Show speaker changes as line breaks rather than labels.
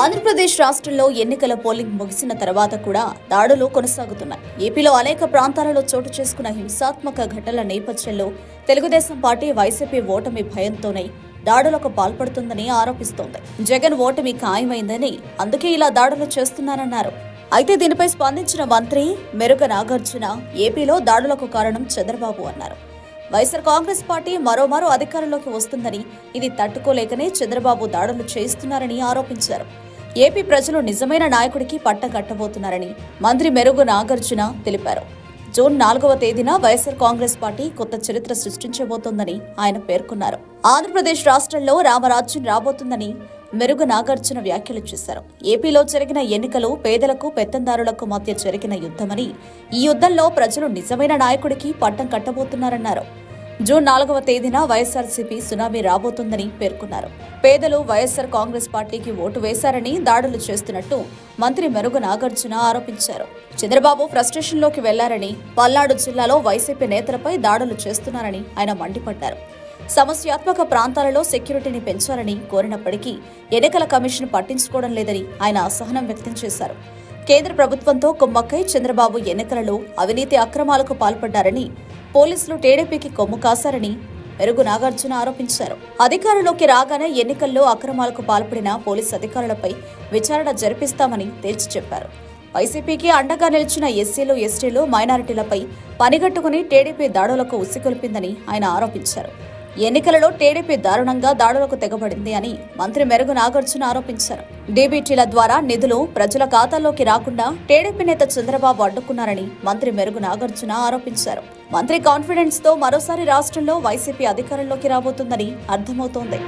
ఆంధ్రప్రదేశ్ రాష్ట్రంలో ఎన్నికల పోలింగ్ ముగిసిన తర్వాత కూడా దాడులు కొనసాగుతున్నాయి. ఏపీలో అనేక ప్రాంతాలలో చోటు చేసుకున్న హింసాత్మక ఘటనల నేపథ్యంలో తెలుగుదేశం పార్టీ వైసీపీ ఓటమి భయంతోనే దాడులకు పాల్పడుతుందని ఆరోపిస్తోంది. జగన్ ఓటమి ఖాయమైందని అందుకే ఇలా దాడులు చేస్తున్నారన్నారు అయితే దీనిపై స్పందించిన మంత్రి మెరుగ నాగార్జున ఏపీలో దాడులకు కారణం చంద్రబాబు అన్నారు. వైఎస్ఆర్ కాంగ్రెస్ పార్టీ మరోమారు అధికారంలోకి వస్తుందని ఇది తట్టుకోలేకనే చంద్రబాబు దాడులు చేస్తున్నారని ఆరోపించారు. ఏపీ ప్రజలు నిజమైన నాయకుడికి పట్టం కట్టబోతున్నారని మంత్రి మెరుగు నాగార్జున తెలిపారు. జూన్ నాలుగవ తేదీన వైఎస్ఆర్ కాంగ్రెస్ పార్టీ కొత్త చరిత్ర సృష్టించబోతోందని ఆయన పేర్కొన్నారు. ఆంధ్రప్రదేశ్ రాష్ట్రంలో రామరాజ్యం రాబోతుందని మెరుగు నాగార్జున వ్యాఖ్యలు చేశారు. ఏపీలో జరిగిన ఎన్నికలు పేదలకు పెత్తందారులకు మధ్య జరిగిన యుద్ధమని ఈ యుద్ధంలో ప్రజలు నిజమైన నాయకుడికి పట్టం కట్టబోతున్నారన్నారు. జూన్ నాలుగవ తేదీన వైఎస్ఆర్సీపీ సునామీ రాబోతుందని పేర్కొన్నారు. పేదలు వైఎస్ఆర్ కాంగ్రెస్ పార్టీకి ఓటు వేశారని దాడులు చేస్తున్నట్టు మంత్రి మెరుగు నాగార్జున ఆరోపించారు. చంద్రబాబు ఫ్రస్ట్రేషన్లోకి వెళ్ళారని పల్నాడు జిల్లాలో వైసీపీ నేతలపై దాడులు చేస్తున్నారని ఆయన మండిపడ్డారు. సమస్యాత్మక ప్రాంతాలలో సెక్యూరిటీని పెంచాలని కోరినప్పటికీ ఎన్నికల కమిషన్ పట్టించుకోవడం లేదని ఆయన అసహనం వ్యక్తం చేశారు. కేంద్ర ప్రభుత్వంతో కుమ్మక్కై చంద్రబాబు ఎన్నికలలో అవినీతి అక్రమాలకు పాల్పడ్డారని పోలీసులు టీడీపీకి కొమ్ము కాశారని మెరుగు నాగార్జున ఆరోపించారు. అధికారంలోకి రాగానే ఎన్నికల్లో అక్రమాలకు పాల్పడిన పోలీసు అధికారులపై విచారణ జరిపిస్తామని తేల్చి చెప్పారు. వైసీపీకి అండగా నిలిచిన ఎస్సీలు ఎస్టీలు మైనారిటీలపై పనిగట్టుకుని టీడీపీ దాడులకు ఉసిగొల్పిందని ఆయన ఆరోపించారు. ఎన్నికలలో టీడీపీ దారుణంగా దాడులకు తెగబడింది అని మంత్రి మెరుగు నాగార్జున ఆరోపించారు. డీబీటీల ద్వారా నిధులు ప్రజల ఖాతాల్లోకి రాకుండా టీడీపీ నేత చంద్రబాబు అడ్డుకున్నారని మంత్రి మెరుగు నాగార్జున ఆరోపించారు. మంత్రి కాన్ఫిడెన్స్తో మరోసారి రాష్ట్రంలో వైసీపీ అధికారంలోకి రాబోతుందని అర్థమవుతోంది.